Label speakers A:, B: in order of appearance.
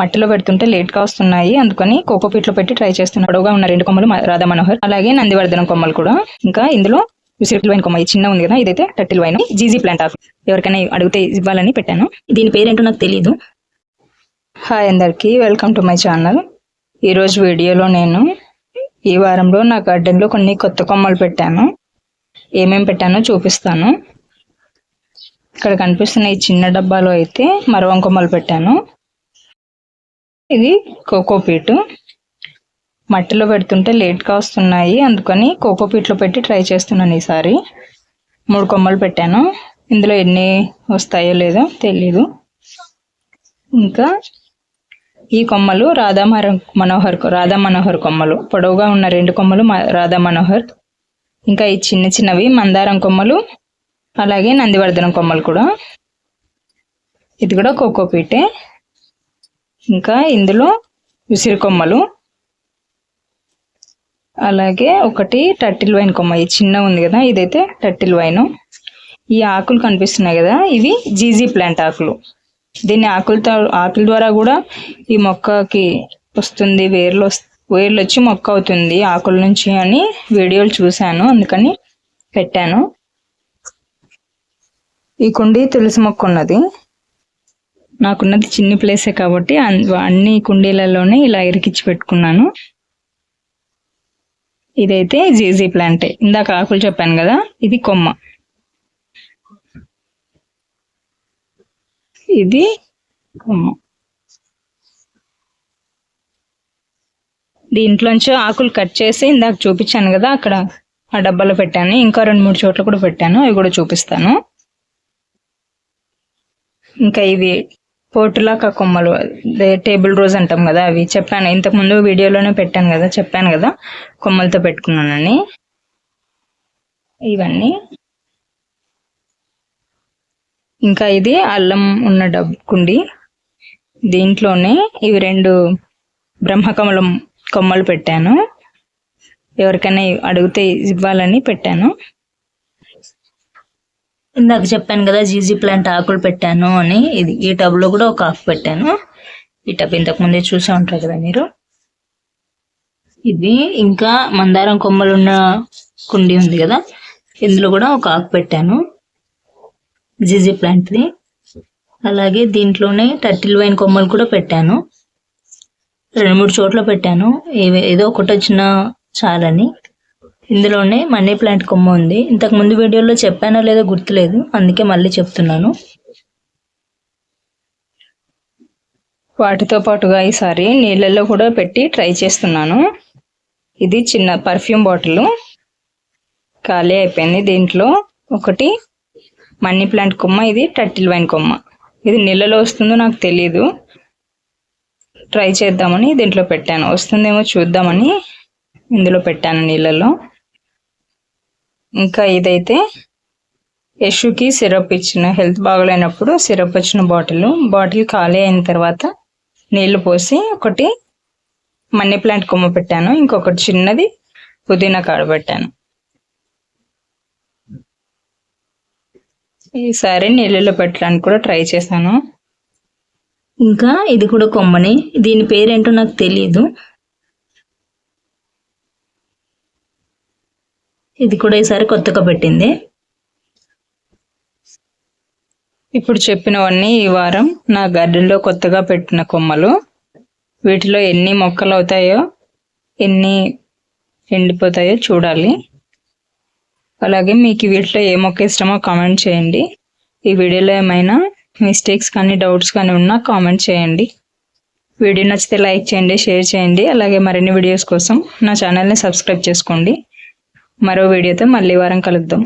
A: మట్టిలో పెడుతుంటే లేట్గా వస్తున్నాయి. అందుకని కోకోపీట్లో పెట్టి ట్రై చేస్తున్నాను అడవుగా ఉన్న రెండు కొమ్మలు రాధా మనోహర్ అలాగే నందివర్ధనం కొమ్మలు కూడా. ఇంకా ఇందులో ఉసిరికల వైన్ కొమ్మ చిన్న ఉంది కదా ఇదైతే టర్టిల్ వైన్. జీజీ ప్లాంట్ ఆఫ్ ఎవరికైనా అడిగితే ఇవ్వాలని పెట్టాను.
B: దీని పేరేంటో నాకు తెలియదు
A: హాయ్ అందరికీ వెల్కమ్ టు మై ఛానల్. ఈరోజు వీడియోలో నేను ఈ వారంలో నా గార్డెన్లో కొన్ని కొత్త కొమ్మలు పెట్టాను. ఏమేమి పెట్టానో చూపిస్తాను. ఇక్కడ కనిపిస్తున్న ఈ చిన్న డబ్బాలో అయితే మరవం కొమ్మలు పెట్టాను. ఇది కోకోపీట్ మట్టిలో పెడుతుంటే లేట్గా వస్తున్నాయి. అందుకని కోకోపీట్లో పెట్టి ట్రై చేస్తున్నాను ఈసారి. మూడు కొమ్మలు పెట్టాను. ఇందులో ఎన్ని వస్తాయో లేదో తెలీదు. ఇంకా ఈ కొమ్మలు రాధా మర- మనోహర్ రాధా మనోహర్ కొమ్మలు. పొడవుగా ఉన్న రెండు కొమ్మలు రాధా మనోహర్. ఇంకా ఈ చిన్న చిన్నవి మందారం కొమ్మలు అలాగే నందివర్ధనం కొమ్మలు కూడా. ఇది కూడా కోకోపీటే ఇంకా ఇందులో ఉసిరి కొమ్మలు అలాగే ఒకటి టర్టిల్ వైన్ కొమ్మ. ఇది చిన్న ఉంది కదా ఇదైతే టర్టిల్ వైన్. ఈ ఆకులు కనిపిస్తున్నాయి కదా ఇవి జీజీ ప్లాంట్ ఆకులు. దీన్ని ఆకులతో ఆకుల ద్వారా కూడా ఈ మొక్కకి వస్తుంది వేర్లు వేర్లు వచ్చి మొక్క అవుతుంది ఆకుల నుంచి అని వీడియోలు చూశాను అందుకని పెట్టాను. ఈ కుండీ తులసి మొక్క ఉన్నది. నాకున్నది చిన్ని ప్లేసే కాబట్టి అన్- అన్ని కుండీలలోనే ఇలా ఇరికిచ్చి పెట్టుకున్నాను. ఇదైతే జీజీ ప్లాంటే. ఇందాక ఆకులు చెప్పాను కదా ఇది కొమ్మ. ఇది కొమ్మ. దీంట్లోంచి ఆకులు కట్ చేసి ఇందాక చూపించాను కదా అక్కడ ఆ డబ్బాలో పెట్టాను. ఇంకా రెండు మూడు చోట్ల కూడా పెట్టాను. అవి కూడా చూపిస్తాను. ఇంకా ఇది పోటులాక కొమ్మలు టేబుల్ రోజ్ అంటాం కదా అవి. చెప్పాను ఇంతకుముందు వీడియోలోనే పెట్టాను కదా చెప్పాను కదా కొమ్మలతో పెట్టుకున్నానని. ఇవన్నీ. ఇంకా ఇది అల్లం ఉన్న డబ్ కుండి. దీంట్లోనే ఇవి రెండు బ్రహ్మకమలం కొమ్మలు పెట్టాను. ఎవరికైనా అడిగితే ఇవ్వాలని పెట్టాను.
B: ఇందాక చెప్పాను కదా జీజీ ప్లాంట్ ఆకులు పెట్టాను అని. ఇది ఈ టబ్లో కూడా ఒక ఆకు పెట్టాను. ఈ టబ్ ఇంతకుముందే చూసే ఉంటారు కదా మీరు. ఇది ఇంకా మందారం కొమ్మలు ఉన్న కుండీ ఉంది కదా ఇందులో కూడా ఒక ఆకు పెట్టాను. జీజీ ప్లాంట్ది. అలాగే దీంట్లోనే టర్టిల్ వైన్ కొమ్మలు కూడా పెట్టాను. రెండు మూడు చోట్ల పెట్టాను. ఏదో ఒకటి వచ్చిన చాలని. ఇందులోనే మనీ ప్లాంట్ కొమ్మ ఉంది. ఇంతకు ముందు వీడియోలో చెప్పానో లేదో గుర్తులేదు. అందుకే మళ్ళీ చెప్తున్నాను.
A: వాటితో పాటుగా ఈసారి నీళ్ళల్లో కూడా పెట్టి ట్రై చేస్తున్నాను. ఇది చిన్న పర్ఫ్యూమ్ బాటిల్. ఖాళీ అయిపోయింది దీంట్లో. ఒకటి మనీ ప్లాంట్ కొమ్మ ఇది టర్టిల్ వైన్ కొమ్మ. ఇది నీళ్ళలో వస్తుందో నాకు తెలియదు ట్రై చేద్దామని దీంట్లో పెట్టాను. వస్తుందేమో చూద్దామని ఇందులో పెట్టాను నీళ్ళలో ఇంకా ఇదైతే యశుకి సిరప్ ఇచ్చిన హెల్త్ బాగలేనప్పుడు సిరప్ వచ్చిన బాటిల్. బాటిల్ ఖాళీ అయిన తర్వాత నీళ్ళు పోసి ఒకటి మనీ ప్లాంట్ కొమ్మ పెట్టాను. ఇంకొకటి చిన్నది పుదీనా కాడ పెట్టాను. ఈసారి నీళ్ళలో పెట్టడానికి కూడా ట్రై చేశాను.
B: ఇంకా ఇది కూడా కొమ్మని. దీని పేరేంటో నాకు తెలియదు ఇది కూడా ఈసారి కొత్తగా పెట్టింది.
A: ఇప్పుడు చెప్పినవన్నీ ఈ వారం నా గార్డెన్లో కొత్తగా పెట్టిన కొమ్మలు. వీటిలో ఎన్ని మొక్కలు అవుతాయో ఎన్ని ఎండిపోతాయో చూడాలి. అలాగే మీకు వీటిలో ఏ మొక్క ఇష్టమో కామెంట్ చేయండి. ఈ వీడియోలో ఏమైనా మిస్టేక్స్ కానీ డౌట్స్ కానీ ఉన్నా కామెంట్ చేయండి. వీడియో నచ్చితే లైక్ చేయండి షేర్ చేయండి. అలాగే మరిన్ని వీడియోస్ కోసం నా ఛానల్ని సబ్స్క్రైబ్ చేసుకోండి. మరో వీడియోతో మళ్ళీ వారం కలుద్దాం.